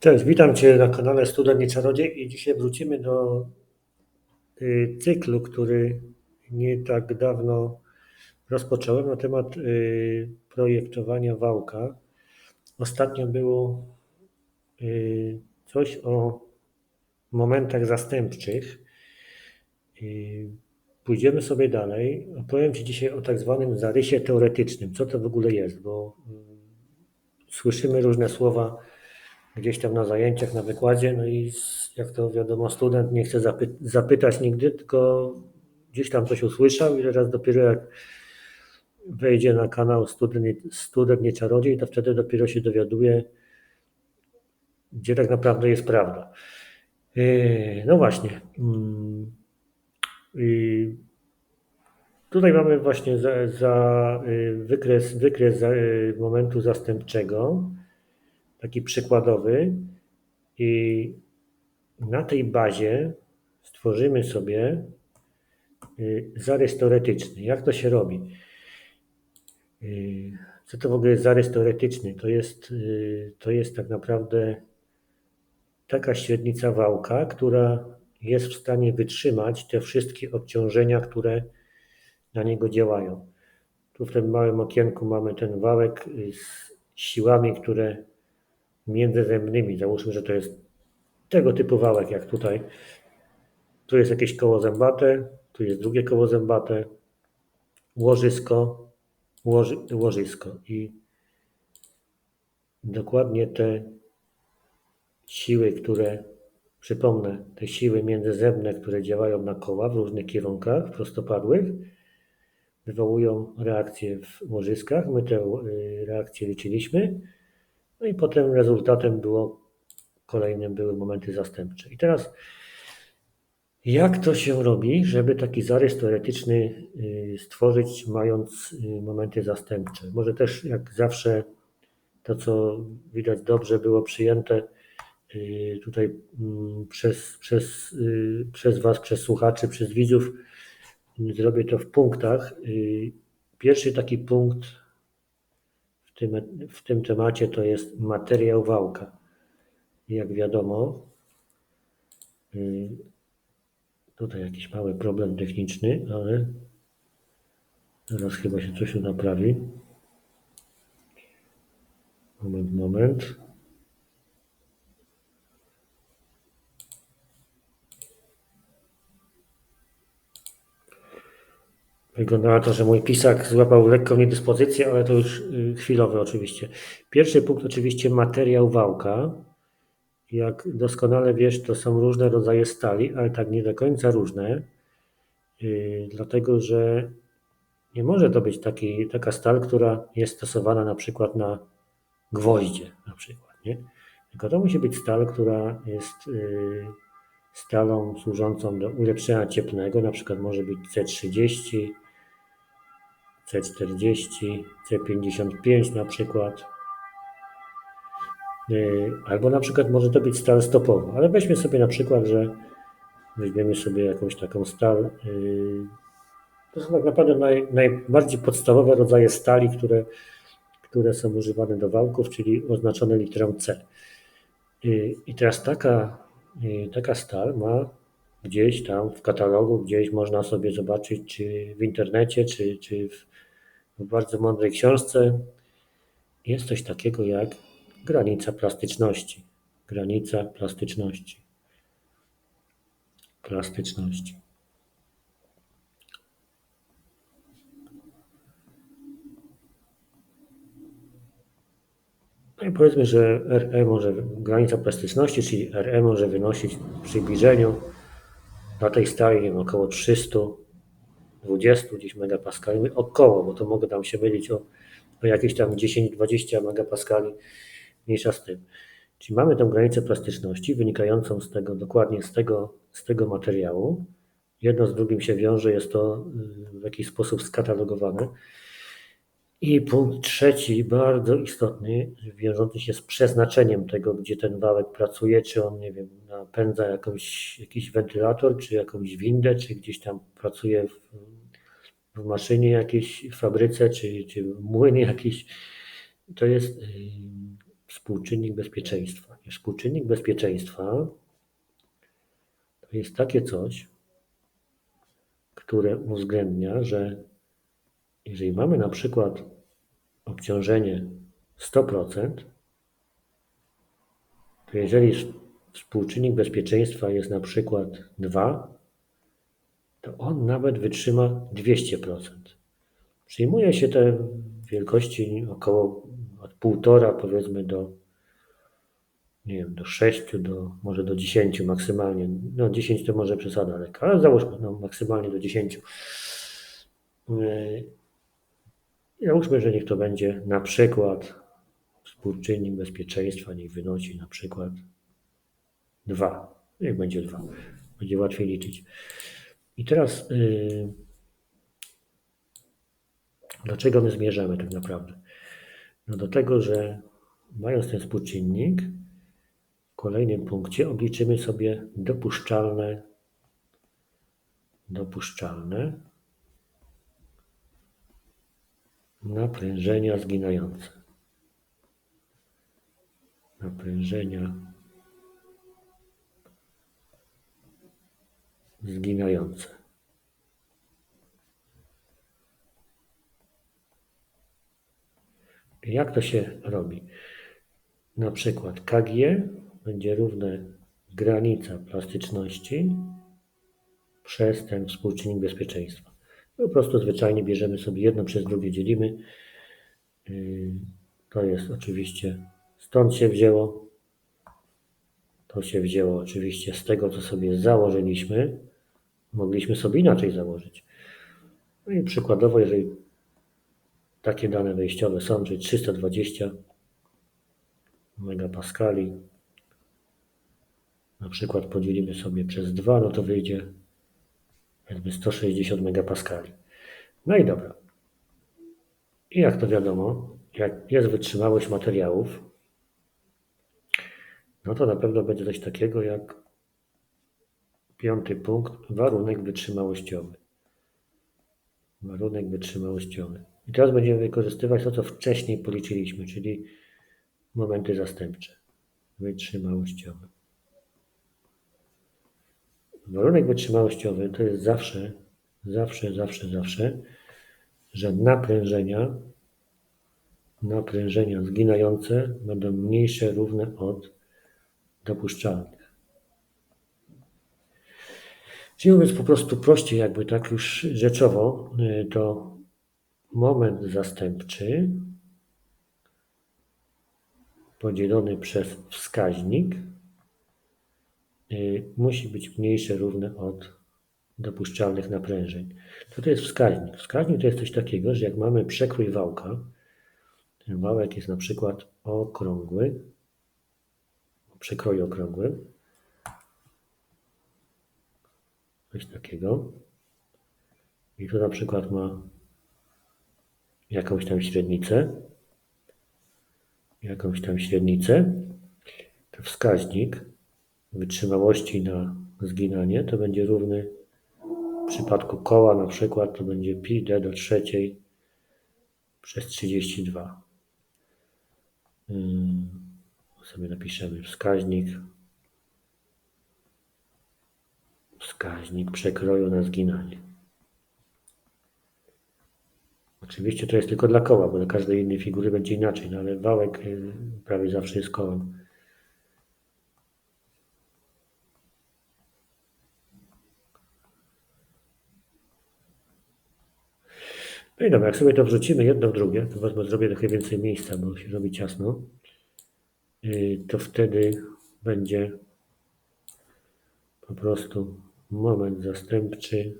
Cześć, witam Cię na kanale Student Czarodziej i dzisiaj wrócimy do y, cyklu, który nie tak dawno rozpocząłem na temat y, projektowania wałka. Ostatnio było y, coś o momentach zastępczych. Pójdziemy sobie dalej. Opowiem Ci dzisiaj o tak zwanym zarysie teoretycznym. Co to w ogóle jest, bo słyszymy różne słowa gdzieś tam na zajęciach, na wykładzie, no i jak to wiadomo, student nie chce zapy zapytać nigdy, tylko gdzieś tam coś usłyszał i teraz dopiero jak wejdzie na kanał Student, student nie czarodziej, to wtedy dopiero się dowiaduje, gdzie tak naprawdę jest prawda. Yy, no właśnie. Yy, tutaj mamy właśnie za, za yy, wykres, wykres momentu zastępczego taki przykładowy i na tej bazie stworzymy sobie y, zarys teoretyczny. Jak to się robi? Y, co to w ogóle jest zarys teoretyczny? To jest, y, to jest tak naprawdę taka średnica wałka, która jest w stanie wytrzymać te wszystkie obciążenia, które na niego działają. Tu w tym małym okienku mamy ten wałek z siłami, które międzyzębnymi. Załóżmy, że to jest tego typu wałek jak tutaj. Tu jest jakieś koło zębate, tu jest drugie koło zębate, łożysko, łoży, łożysko i dokładnie te siły, które, przypomnę, te siły międzyzębne, które działają na koła w różnych kierunkach prostopadłych, wywołują reakcje w łożyskach. My te y, reakcje liczyliśmy no i potem rezultatem było, kolejnym były momenty zastępcze. I teraz jak to się robi, żeby taki zarys teoretyczny y, stworzyć, mając y, momenty zastępcze? Może też, jak zawsze, to co widać dobrze było przyjęte y, tutaj mm, przez, przez, przez Was, przez słuchaczy, przez widzów, zrobię to w punktach. Pierwszy taki punkt w tym temacie to jest materiał wałka. Jak wiadomo, y, tutaj jakiś mały problem techniczny, ale zaraz chyba się coś naprawi. Moment, moment. Wygląda na to, że mój pisak złapał lekką niedyspozycję, ale to już y, chwilowe oczywiście. Pierwszy punkt oczywiście materiał wałka. Jak doskonale wiesz, to są różne rodzaje stali, ale tak nie do końca różne, yy, dlatego że nie może to być taki, taka stal, która jest stosowana na przykład na gwoździe, na przykład, nie? Tylko to musi być stal, która jest yy, stalą służącą do ulepszenia cieplnego, na przykład może być C30, C40, C55 na przykład. Y, albo na przykład może to być stal stopowa, ale weźmy sobie na przykład, że weźmiemy sobie jakąś taką stal. Y, to są tak naprawdę naj, najbardziej podstawowe rodzaje stali, które, które są używane do wałków, czyli oznaczone literą C. Y, I teraz taka, taka stal ma gdzieś tam w katalogu, gdzieś można sobie zobaczyć, czy w internecie, czy, czy w, w bardzo mądrej książce jest coś takiego jak granica plastyczności. Granica plastyczności. Plastyczności. No i powiedzmy, że RE może, granica plastyczności, czyli RE może wynosić w przybliżeniu na tej stali wiem, około 320 gdzieś megapaskali, około, bo to mogę tam się mylić o, o jakieś tam 10-20 megapaskali, mniejsza z tym. Czyli mamy tę granicę plastyczności wynikającą z tego, dokładnie z tego, z tego materiału. Jedno z drugim się wiąże, jest to y, w jakiś sposób skatalogowane. I punkt trzeci, bardzo istotny, wiążący się z przeznaczeniem tego, gdzie ten wałek pracuje, czy on, nie wiem, napędza jakąś, jakiś wentylator, czy jakąś windę, czy gdzieś tam pracuje w, w maszynie jakiejś, w fabryce, czy, czy młynie jakiś. To jest y, współczynnik bezpieczeństwa. Współczynnik bezpieczeństwa to jest takie coś, które uwzględnia, że jeżeli mamy na przykład obciążenie 100%, to jeżeli współczynnik bezpieczeństwa jest na przykład 2, to on nawet wytrzyma 200%. Przyjmuje się te wielkości około od 1,5 powiedzmy do nie wiem, do 6, do, może do 10 maksymalnie. No 10 to może przesada lekka, ale załóżmy no, maksymalnie do 10. Załóżmy, że niech to będzie na przykład współczynnik bezpieczeństwa, niech wynosi na przykład 2. Niech będzie 2. Będzie łatwiej liczyć. I teraz yy, do czego my zmierzamy tak naprawdę? No do tego, że mając ten współczynnik, w kolejnym punkcie obliczymy sobie dopuszczalne dopuszczalne naprężenia zginające. Naprężenia zginające. Jak to się robi? Na przykład KG będzie równe granica plastyczności przez ten współczynnik bezpieczeństwa. Po prostu zwyczajnie bierzemy sobie jedno przez drugie, dzielimy. Yy, to jest oczywiście stąd się wzięło. To się wzięło oczywiście z tego, co sobie założyliśmy. Mogliśmy sobie inaczej założyć. No i przykładowo, jeżeli takie dane wejściowe są, czyli 320 megapaskali, na przykład podzielimy sobie przez 2, no to wyjdzie jakby 160 megapaskali. No i dobra. I jak to wiadomo, jak jest wytrzymałość materiałów, no to na pewno będzie coś takiego jak piąty punkt, warunek wytrzymałościowy. Warunek wytrzymałościowy. I teraz będziemy wykorzystywać to, co wcześniej policzyliśmy, czyli momenty zastępcze. Wytrzymałościowe. Warunek wytrzymałościowy to jest zawsze, zawsze, zawsze, zawsze, że naprężenia, naprężenia zginające będą mniejsze, równe od dopuszczalnych. Czyli mówiąc po prostu prościej, jakby tak już rzeczowo, to moment zastępczy podzielony przez wskaźnik musi być mniejsze, równe od dopuszczalnych naprężeń. To to jest wskaźnik. Wskaźnik to jest coś takiego, że jak mamy przekrój wałka, ten wałek jest na przykład okrągły, przekroju okrągłym, coś takiego. I tu na przykład ma jakąś tam średnicę, jakąś tam średnicę, to wskaźnik wytrzymałości na zginanie to będzie równy w przypadku koła na przykład to będzie pi d do trzeciej przez 32. Hmm, sobie napiszemy wskaźnik wskaźnik przekroju na zginanie. Oczywiście to jest tylko dla koła, bo dla każdej innej figury będzie inaczej, no ale wałek y, prawie zawsze jest kołem. No i dobra, jak sobie to wrzucimy jedno w drugie, to wezmę, zrobię trochę więcej miejsca, bo się robi ciasno, y, to wtedy będzie po prostu moment zastępczy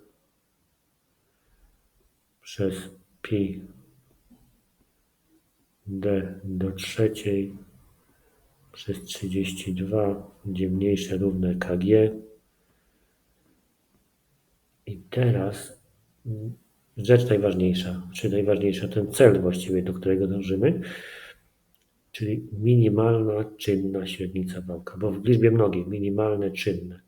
przez pi d do trzeciej przez 32, gdzie mniejsze równe kg. I teraz rzecz najważniejsza, czy najważniejsza, ten cel właściwie, do którego dążymy, czyli minimalna czynna średnica wałka, bo w liczbie mnogiej minimalne czynne.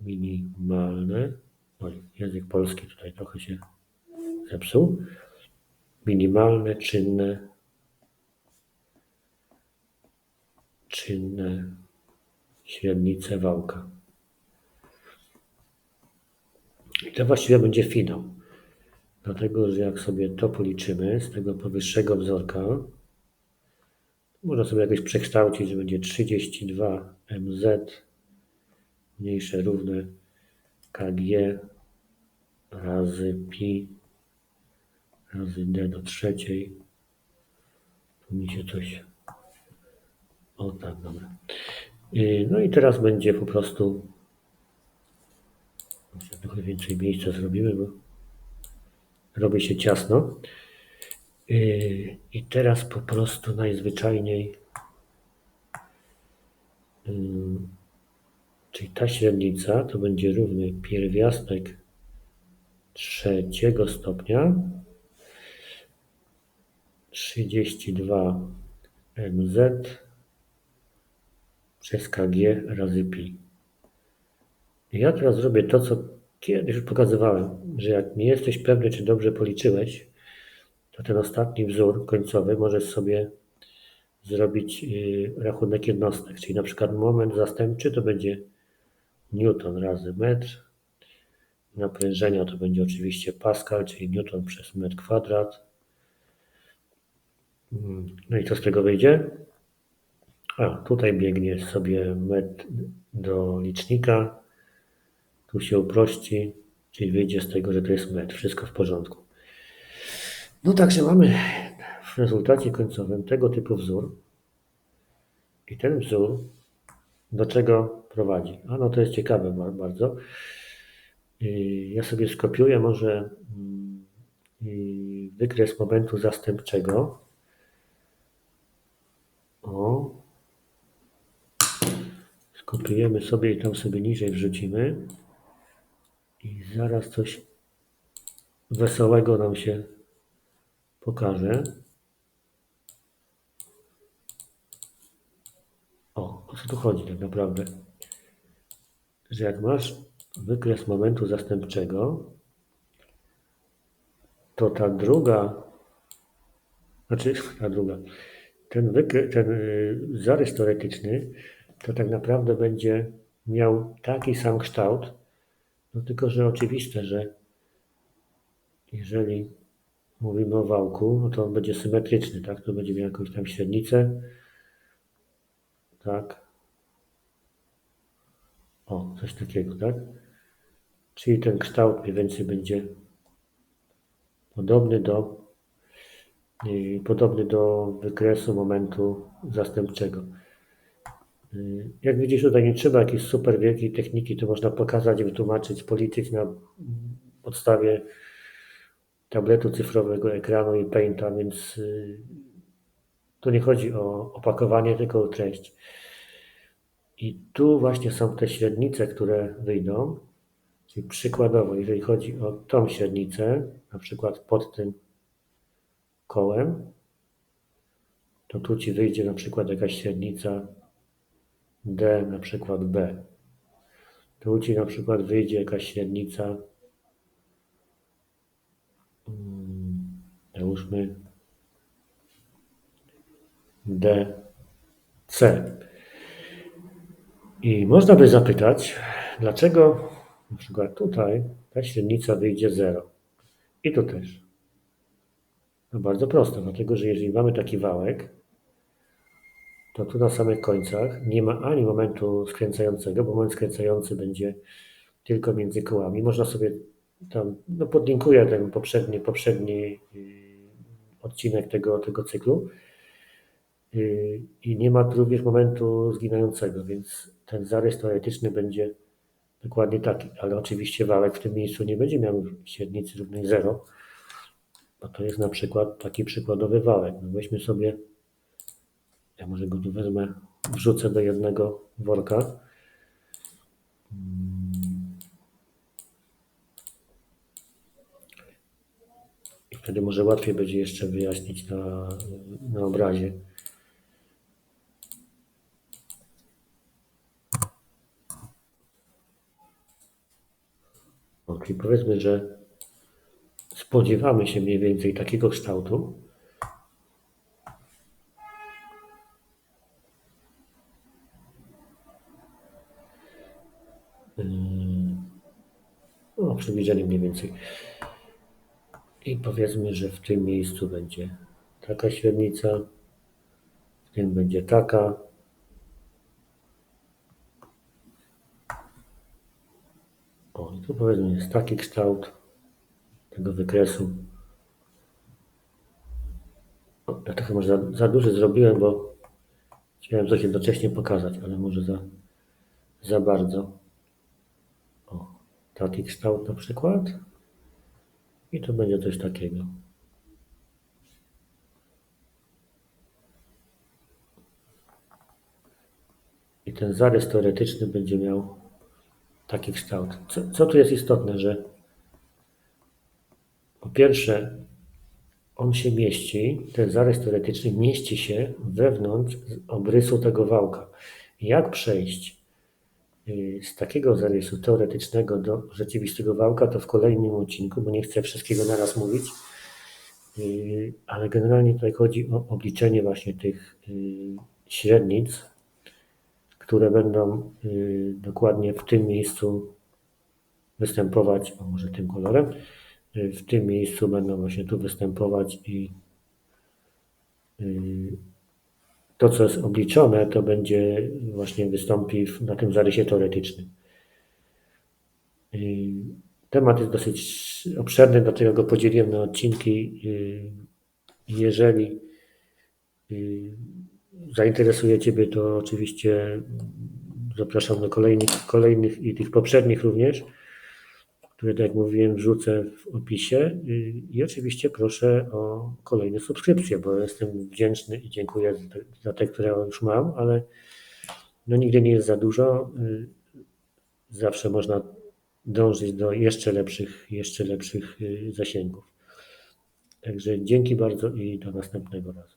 Minimalne, oj, język polski tutaj trochę się zepsuł, minimalne czynne czynne średnice wałka. I to właściwie będzie finał. Dlatego, że jak sobie to policzymy z tego powyższego wzorka, można sobie jakoś przekształcić, że będzie 32 mz mniejsze równe kg razy pi razy d do trzeciej. Tu mi się coś... O tak, dobra. Yy, No i teraz będzie po prostu... Może trochę więcej miejsca zrobimy, bo robi się ciasno. Yy, I teraz po prostu najzwyczajniej, yy, czyli ta średnica to będzie równy pierwiastek trzeciego stopnia 32 mz przez kg razy pi. Ja teraz zrobię to, co kiedyś już pokazywałem, że jak nie jesteś pewny, czy dobrze policzyłeś, to ten ostatni wzór końcowy możesz sobie zrobić yy, rachunek jednostek, czyli na przykład moment zastępczy to będzie newton razy metr, naprężenia to będzie oczywiście pascal, czyli newton przez metr kwadrat. Mm, No i co z tego wyjdzie? A, tutaj biegnie sobie metr do licznika, tu się uprości, czyli wyjdzie z tego, że to jest metr, wszystko w porządku. No także mamy w rezultacie końcowym tego typu wzór. I ten wzór do czego prowadzi? A no to jest ciekawe ba- bardzo. Yy, Ja sobie skopiuję może mm, yy, wykres momentu zastępczego. O. Skopiujemy sobie i tam sobie niżej wrzucimy. I zaraz coś wesołego nam się pokaże. O, o co tu chodzi tak naprawdę? Że jak masz wykres momentu zastępczego, to ta druga, znaczy ta druga, ten, wykre, ten y, zarys teoretyczny, to tak naprawdę będzie miał taki sam kształt, no tylko, że oczywiste, że jeżeli mówimy o wałku, no to on będzie symetryczny, tak? To będzie miał jakąś tam średnicę, tak? O, coś takiego, tak? Czyli ten kształt mniej więcej będzie podobny do, podobny do wykresu momentu zastępczego. Yy, Jak widzisz, tutaj nie trzeba jakiejś super wielkiej techniki, to można pokazać, wytłumaczyć, policzyć na podstawie tabletu cyfrowego, ekranu i painta, więc yy, tu nie chodzi o opakowanie, tylko o treść. I tu właśnie są te średnice, które wyjdą. Czyli przykładowo, jeżeli chodzi o tą średnicę, na przykład pod tym kołem, to tu Ci wyjdzie na przykład jakaś średnica D, na przykład B. Tu Ci na przykład wyjdzie jakaś średnica, mm, załóżmy D, C. I można by zapytać, dlaczego na przykład tutaj ta średnica wyjdzie 0 i tu też. No bardzo prosto, dlatego że jeżeli mamy taki wałek, to tu na samych końcach nie ma ani momentu skręcającego, bo moment skręcający będzie tylko między kołami. Można sobie tam, no podlinkuję ten poprzedni, poprzedni yy, odcinek tego, tego cyklu. Yy, I nie ma tu również momentu zginającego, więc ten zarys teoretyczny będzie dokładnie taki, ale oczywiście wałek w tym miejscu nie będzie miał średnicy równej 0, bo to jest na przykład taki przykładowy wałek. No weźmy sobie, ja może go tu wezmę, wrzucę do jednego worka. I wtedy może łatwiej będzie jeszcze wyjaśnić na, na obrazie. O, czyli powiedzmy, że spodziewamy się mniej więcej takiego kształtu. No, mniej więcej. I powiedzmy, że w tym miejscu będzie taka średnica, w tym będzie taka. O, i tu powiedzmy jest taki kształt tego wykresu. O, ja trochę może za, za duży zrobiłem, bo chciałem coś jednocześnie pokazać, ale może za, za bardzo. Taki kształt na przykład. I to będzie coś takiego. I ten zarys teoretyczny będzie miał taki kształt. Co, co tu jest istotne, że po pierwsze, on się mieści, ten zarys teoretyczny mieści się wewnątrz obrysu tego wałka. Jak przejść z takiego zarysu teoretycznego do rzeczywistego wałka, to w kolejnym odcinku, bo nie chcę wszystkiego naraz mówić, Y, ale generalnie tutaj chodzi o obliczenie właśnie tych y, średnic, które będą y, dokładnie w tym miejscu występować, a może tym kolorem, w tym miejscu będą właśnie tu występować i to, co jest obliczone, to będzie właśnie wystąpi na tym zarysie teoretycznym. Temat jest dosyć obszerny, dlatego go podzieliłem na odcinki. Jeżeli zainteresuje Ciebie, to oczywiście zapraszam do kolejnych, kolejnych i tych poprzednich również, które, tak jak mówiłem, wrzucę w opisie. I oczywiście proszę o kolejne subskrypcje, bo jestem wdzięczny i dziękuję za te, które już mam, ale no nigdy nie jest za dużo. Zawsze można dążyć do jeszcze lepszych, jeszcze lepszych zasięgów. Także dzięki bardzo i do następnego razu.